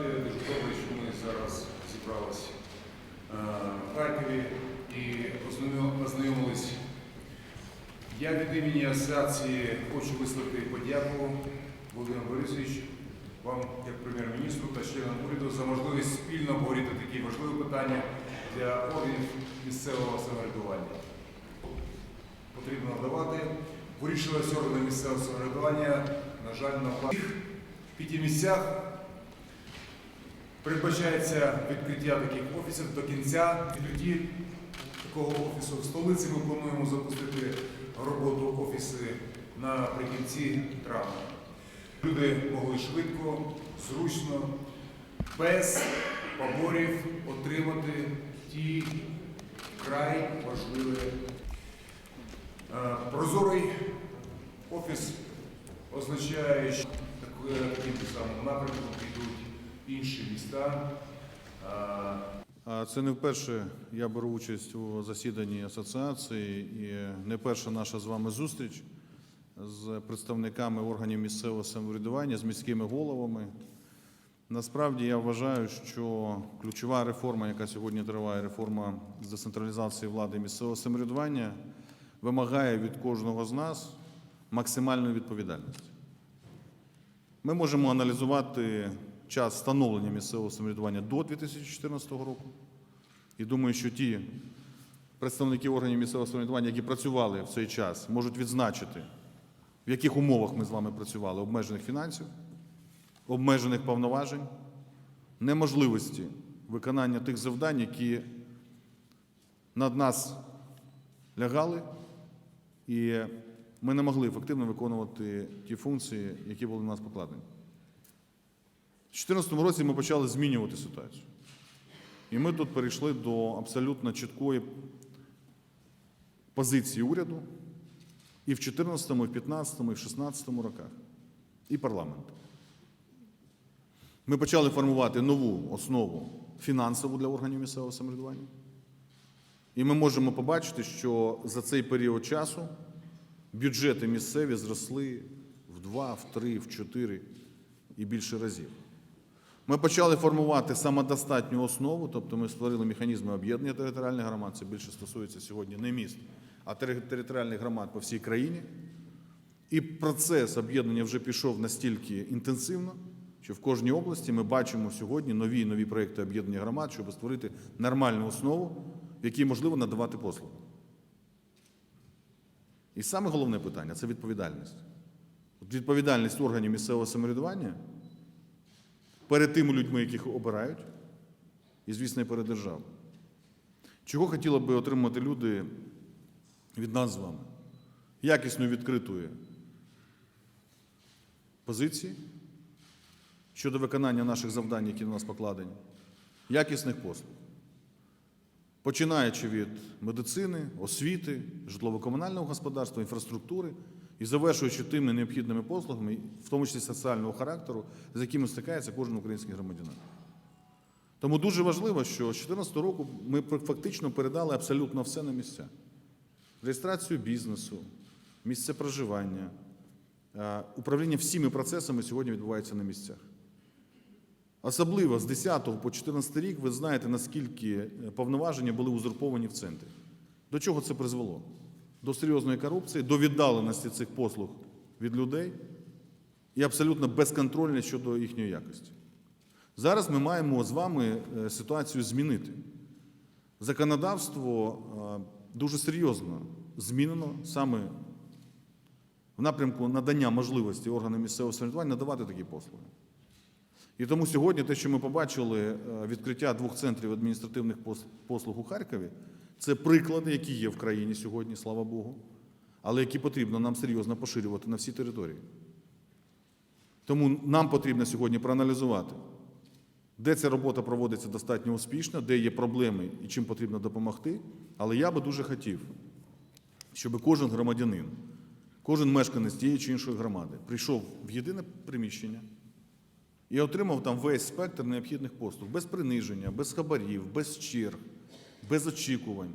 Привітати. Дуже добре, що ми зараз зібралися в Харкові і познайом- познайомились. Я від імені асоціації хочу висловити подяку Володимир Борисович, вам як прем'єр-міністру та членам уряду за можливість спільно обговорити такі важливі питання для органів місцевого самоврядування. Потрібно надавати. Вирішилось органи місцевого самоврядування, на жаль, на. В п'яти місцях передбачається відкриття таких офісів до кінця. Відкритті такого офісу в столиці ми плануємо запустити роботу офіси наприкінці травня. Люди могли швидко, зручно, без поборів отримати ті край важливі. Е, Прозорий офіс означає, що так- таким самим напрямком підуть інші міста. Це не вперше я беру участь у засіданні асоціації і не перша наша з вами зустріч з представниками органів місцевого самоврядування, з міськими головами. Насправді я вважаю, що ключова реформа, яка сьогодні триває, реформа з децентралізації влади місцевого самоврядування, вимагає від кожного з нас максимальної відповідальності. Ми можемо аналізувати час становлення місцевого самоврядування до 2014 року. І думаю, що ті представники органів місцевого самоврядування, які працювали в цей час, можуть відзначити, в яких умовах ми з вами працювали: обмежених фінансів, обмежених повноважень, неможливості виконання тих завдань, які над нас лягали, і ми не могли ефективно виконувати ті функції, які були на нас покладені. У 2014 році ми почали змінювати ситуацію. І ми тут перейшли до абсолютно чіткої позиції уряду і в 2014, і в 2015, і в 2016 роках, і парламенту. Ми почали формувати нову основу фінансову для органів місцевого самоврядування. І ми можемо побачити, що за цей період часу бюджети місцеві зросли в два, в три, в чотири і більше разів. Ми почали формувати самодостатню основу, тобто ми створили механізми об'єднання територіальних громад. Це більше стосується сьогодні не міст, а територіальних громад по всій країні. І процес об'єднання вже пішов настільки інтенсивно, що в кожній області ми бачимо сьогодні нові і нові проекти об'єднання громад, щоб створити нормальну основу, в якій можливо надавати послуги. І саме головне питання це відповідальність. От відповідальність органів місцевого самоврядування перед тими людьми, яких обирають, і, звісно, і перед державою. Чого хотіли би отримати люди від нас з вами? Якісної відкритої позиції щодо виконання наших завдань, які на нас покладені, якісних послуг. Починаючи від медицини, освіти, житлово-комунального господарства, інфраструктури і завершуючи тими необхідними послугами, в тому числі соціального характеру, з якими стикається кожен український громадянин. Тому дуже важливо, що з 2014 року ми фактично передали абсолютно все на місця: реєстрацію бізнесу, місце проживання, е, управління всіми процесами сьогодні відбувається на місцях. Особливо з 10 по 14 рік ви знаєте, наскільки е, повноваження були узурповані в центрі. До чого це призвело? До серйозної корупції, до віддаленості цих послуг від людей і абсолютно безконтрольність щодо їхньої якості. Зараз ми маємо з вами е, ситуацію змінити. Законодавство е, дуже серйозно змінено саме в напрямку надання можливості органам місцевого самоврядування надавати такі послуги. І тому сьогодні те, що ми побачили, е, відкриття двох центрів адміністративних послуг у Харкові, це приклади, які є в країні сьогодні, слава Богу, але які потрібно нам серйозно поширювати на всі території. Тому нам потрібно сьогодні проаналізувати, де ця робота проводиться достатньо успішно, де є проблеми і чим потрібно допомогти. Але я би дуже хотів, щоб кожен громадянин, кожен мешканець тієї чи іншої громади прийшов в єдине приміщення і отримав там весь спектр необхідних послуг без приниження, без хабарів, без черг, без очікувань.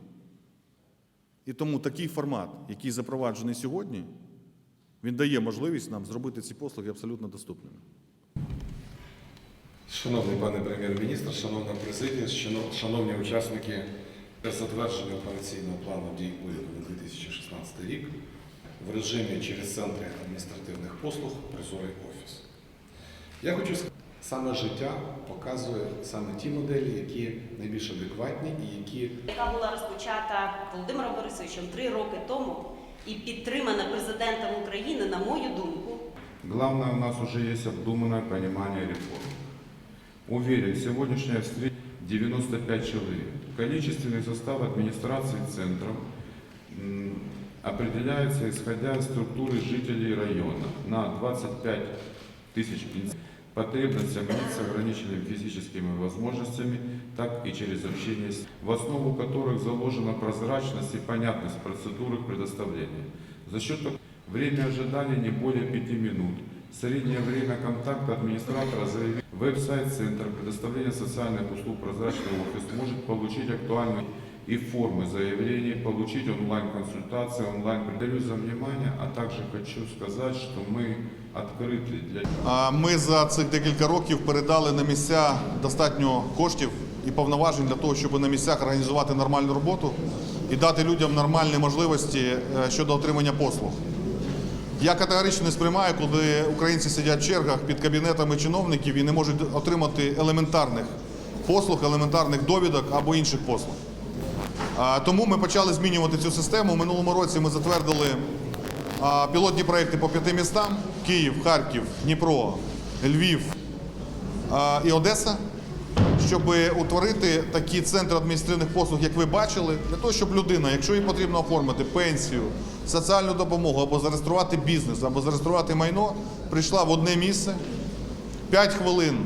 І тому такий формат, який запроваджений сьогодні, він дає можливість нам зробити ці послуги абсолютно доступними. Шановний пане прем'єр-міністр, шановна президія, шановні учасники затвердження операційного плану дій уряду на 2016 рік в режимі через центри адміністративних послуг Прозорий офіс. Я хочу сказати, саме життя показує саме ті моделі, які найбільш адекватні і які яка була розпочата Володимиром Борисовичем три роки тому і підтримана президентом України, на мою думку, Главное, у нас уже есть обдуманное понимание реформ. Уверен, сегодняшняя встреча 95 человек. Количественный состав администрации центров м, определяется исходя из структуры жителей района на 25 тысяч пенсий. Потребностям лиц с ограниченными физическими возможностями, так и через общение, в основу которых заложена прозрачность и понятность процедуры предоставления. За счет время ожидания не более 5 минут. Среднее время контакта администратора заявил. Веб-сайт Центра предоставления социальных услуг «Прозрачный офис» может получить актуальные и формы заявлений, получить онлайн-консультации, онлайн. Благодарю за внимание, а также хочу сказать, что мы открыты для А Ми за цих декілька років передали на місця достатньо коштів і повноважень для того, щоб на місцях організувати нормальну роботу і дати людям нормальні можливості е, щодо отримання послуг. Я категорично не сприймаю, коли українці сидять в чергах під кабінетами чиновників і не можуть отримати елементарних послуг, елементарних довідок або інших послуг. Тому ми почали змінювати цю систему. У минулому році ми затвердили пілотні проекти по п'яти містам: Київ, Харків, Дніпро, Львів і Одеса, щоб утворити такі центри адміністративних послуг, як ви бачили, для того, щоб людина, якщо їй потрібно оформити пенсію, соціальну допомогу або зареєструвати бізнес, або зареєструвати майно, прийшла в одне місце, 5 хвилин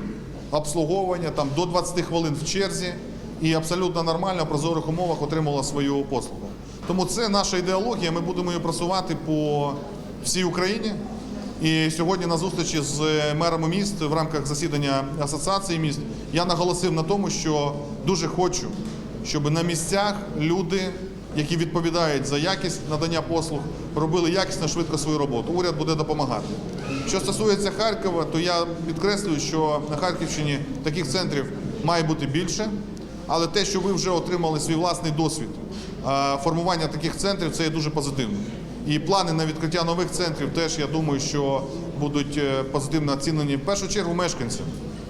обслуговування, там до 20 хвилин в черзі і абсолютно нормально в прозорих умовах отримала свою послугу. Тому це наша ідеологія. Ми будемо її просувати по всій Україні. І сьогодні на зустрічі з мерами міст в рамках засідання асоціації міст я наголосив на тому, що дуже хочу, щоб на місцях люди, які відповідають за якість надання послуг, робили якісно швидко свою роботу. Уряд буде допомагати. Що стосується Харкова, то я підкреслюю, що на Харківщині таких центрів має бути більше. Але те, що ви вже отримали свій власний досвід формування таких центрів, це є дуже позитивно. І плани на відкриття нових центрів теж я думаю, що будуть е, позитивно оцінені в першу чергу мешканців.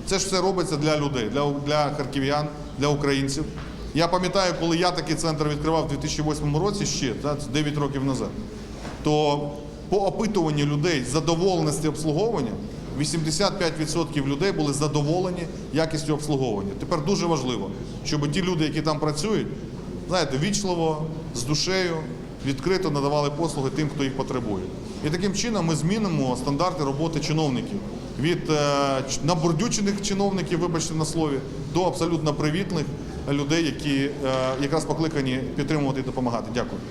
Це ж все робиться для людей, для, для харків'ян, для українців. Я пам'ятаю, коли я такий центр відкривав у 2008 році, ще та, 9 років назад, то по опитуванню людей задоволеності обслуговування 85% людей були задоволені якістю обслуговування. Тепер дуже важливо, щоб ті люди, які там працюють, знаєте, вічливо, з душею, відкрито надавали послуги тим, хто їх потребує. І таким чином ми змінимо стандарти роботи чиновників від е, набурдючених чиновників, вибачте на слові, до абсолютно привітних людей, які е, якраз покликані підтримувати і допомагати. Дякую.